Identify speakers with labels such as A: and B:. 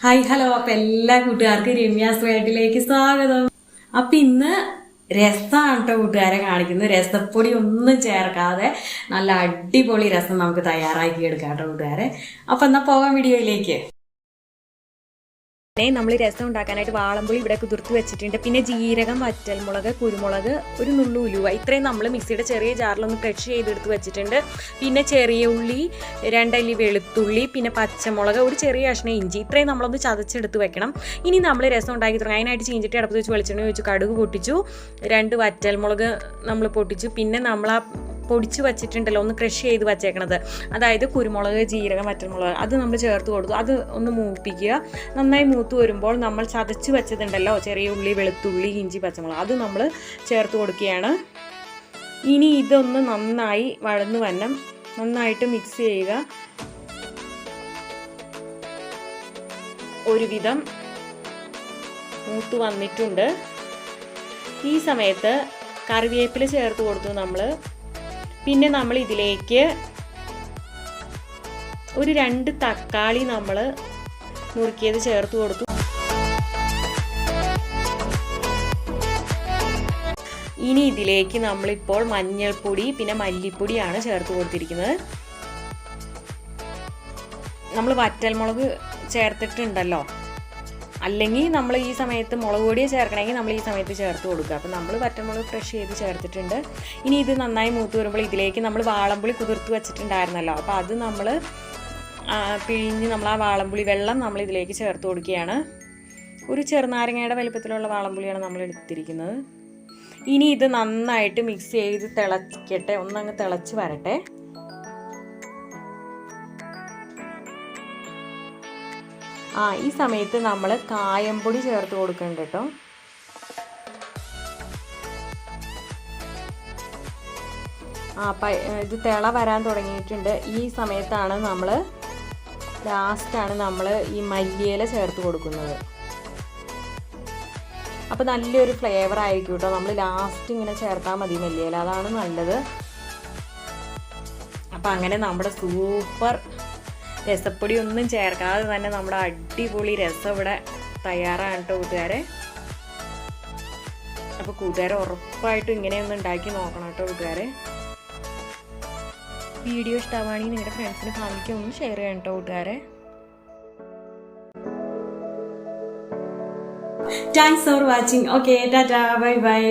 A: Hi hello. അപ്പൊ എല്ലാ കൂട്ടുകാർക്കും രമ്യാസ് വേട്ടിലേക്ക് സ്വാഗതം. അപ്പൊ ഇന്ന് രസമാണ് കേട്ടോ കൂട്ടുകാരെ കാണിക്കുന്നത്. രസപ്പൊടി ഒന്നും ചേർക്കാതെ നല്ല അടിപൊളി രസം നമുക്ക് തയ്യാറാക്കി എടുക്കാം കേട്ടോ കൂട്ടുകാരെ. അപ്പൊ എന്നാ പോകാം വീഡിയോയിലേക്ക്.
B: പിന്നെ നമ്മൾ രസം ഉണ്ടാക്കാനായിട്ട് വാളമ്പുളി ഇവിടെ കുതിർത്ത് വെച്ചിട്ടുണ്ട്. പിന്നെ ജീരകം വറ്റൽമുളക് കുരുമുളക് ഒരു നുള്ളു ഉലുവ. ഇത്രയും നമ്മൾ മിക്സിയുടെ ചെറിയ ജാറിലൊന്ന് ക്രഷ് ചെയ്തെടുത്ത് വെച്ചിട്ടുണ്ട്. പിന്നെ ചെറിയ ഉള്ളി രണ്ടല്ലി വെളുത്തുള്ളി പിന്നെ പച്ചമുളക് ഒരു ചെറിയ കഷ്ണം ഇഞ്ചി. ഇത്രയും നമ്മളൊന്ന് ചതച്ചെടുത്ത് വെക്കണം. ഇനി നമ്മൾ രസം ഉണ്ടാക്കി തുടങ്ങി. അതിനായിട്ട് ചീഞ്ചിട്ട് അടുപ്പത്ത് വെച്ച് വെളിച്ചെണ്ണ വെച്ച് കടുക് പൊട്ടിച്ചു. രണ്ട് വറ്റൽമുളക് നമ്മൾ പൊട്ടിച്ചു. പിന്നെ നമ്മൾ ആ പൊടിച്ച് വച്ചിട്ടുണ്ടല്ലോ ഒന്ന് ക്രഷ് ചെയ്ത് വച്ചേക്കണത്. അതായത് കുരുമുളക് ജീരകം വറ്റൽമുളക് അത് നമ്മൾ ചേർത്ത് കൊടുത്തു. അത് ഒന്ന് മൂപ്പിക്കുക. നന്നായി മൂത്ത് വരുമ്പോൾ നമ്മൾ ചതച്ച് വെച്ചതുണ്ടല്ലോ ചെറിയ ഉള്ളി വെളുത്തുള്ളി ഇഞ്ചി പച്ചമുളക് അത് നമ്മൾ ചേർത്ത് കൊടുക്കുകയാണ്. ഇനി ഇതൊന്ന് നന്നായി വഴന്നു വന്നം നന്നായിട്ട് മിക്സ് ചെയ്യുക. ഒരുവിധം മൂത്ത് വന്നിട്ടുണ്ട്. ഈ സമയത്ത് കറിവേപ്പില ചേർത്ത് കൊടുത്തു നമ്മൾ. പിന്നെ നമ്മൾ ഇതിലേക്ക് ഒരു രണ്ട് തക്കാളി നമ്മൾ നുറുക്കിയത് ചേർത്ത് കൊടുത്തു. ഇനി ഇതിലേക്ക് നമ്മളിപ്പോൾ മഞ്ഞൾപ്പൊടി പിന്നെ മല്ലിപ്പൊടിയാണ് ചേർത്ത് കൊടുത്തിരിക്കുന്നത്. നമ്മൾ വറ്റൽമുളക് ചേർത്തിട്ടുണ്ടല്ലോ. അല്ലെങ്കിൽ നമ്മൾ ഈ സമയത്ത് മുളക് പൊടിയെ ചേർക്കണമെങ്കിൽ നമ്മൾ ഈ സമയത്ത് ചേർത്ത് കൊടുക്കുക. അപ്പോൾ നമ്മൾ പറ്റമുളക് ഫ്രഷ് ചെയ്ത് ചേർത്തിട്ടുണ്ട്. ഇനി ഇത് നന്നായി മൂത്ത് വരുമ്പോൾ ഇതിലേക്ക് നമ്മൾ വാളംപുളി കുതിർത്ത് വെച്ചിട്ടുണ്ടായിരുന്നല്ലോ. അപ്പോൾ അത് നമ്മൾ പിഴിഞ്ഞ് നമ്മൾ ആ വാളംപുളി വെള്ളം നമ്മൾ ഇതിലേക്ക് ചേർത്ത് കൊടുക്കുകയാണ്. ഒരു ചെറുനാരങ്ങയുടെ വലിപ്പത്തിലുള്ള വാളംപുളിയാണ് നമ്മൾ എടുത്തിരിക്കുന്നത്. ഇനി ഇത് നന്നായിട്ട് മിക്സ് ചെയ്ത് തിളക്കട്ടെ ഒന്നങ്ങ് തിളച്ച് വരട്ടെ. ആ ഈ സമയത്ത് നമ്മൾ കായംപൊടി ചേർത്ത് കൊടുക്കുന്നുണ്ട് കേട്ടോ ആ ഇത് തിള വരാൻ തുടങ്ങിയിട്ടുണ്ട്. ഈ സമയത്താണ് നമ്മൾ ലാസ്റ്റാണ് നമ്മൾ ഈ മല്ലിയില ചേർത്ത് കൊടുക്കുന്നത്. അപ്പോൾ നല്ലൊരു ഫ്ലേവർ ആയിരിക്കും കേട്ടോ നമ്മൾ ലാസ്റ്റ് ഇങ്ങനെ ചേർത്താൽ മതി മല്ലിയില. അതാണ് നല്ലത്. അപ്പോൾ അങ്ങനെ നമ്മുടെ സൂപ്പർ രസപ്പൊടി ഒന്നും ചേർക്കാതെ തന്നെ നമ്മുടെ അടിപൊളി രസം ഇവിടെ തയ്യാറാണ് കേട്ടോ കൂട്ടുകാരെ. അപ്പോൾ കൂട്ടുകാരെ ഉറപ്പായിട്ടും ഇങ്ങനെയൊന്ന് ഉണ്ടാക്കി നോക്കണം കേട്ടോ കൂട്ടുകാരെ. വീഡിയോ ഇഷ്ടമാണെങ്കിൽ നിങ്ങളുടെ ഫ്രണ്ട്സിന് ഫാമിലിക്ക് ഒന്ന് ഷെയർ ചെയ്യണം കേട്ടോ കൂട്ടുകാരെ.
A: Thanks for watching okay tata bye bye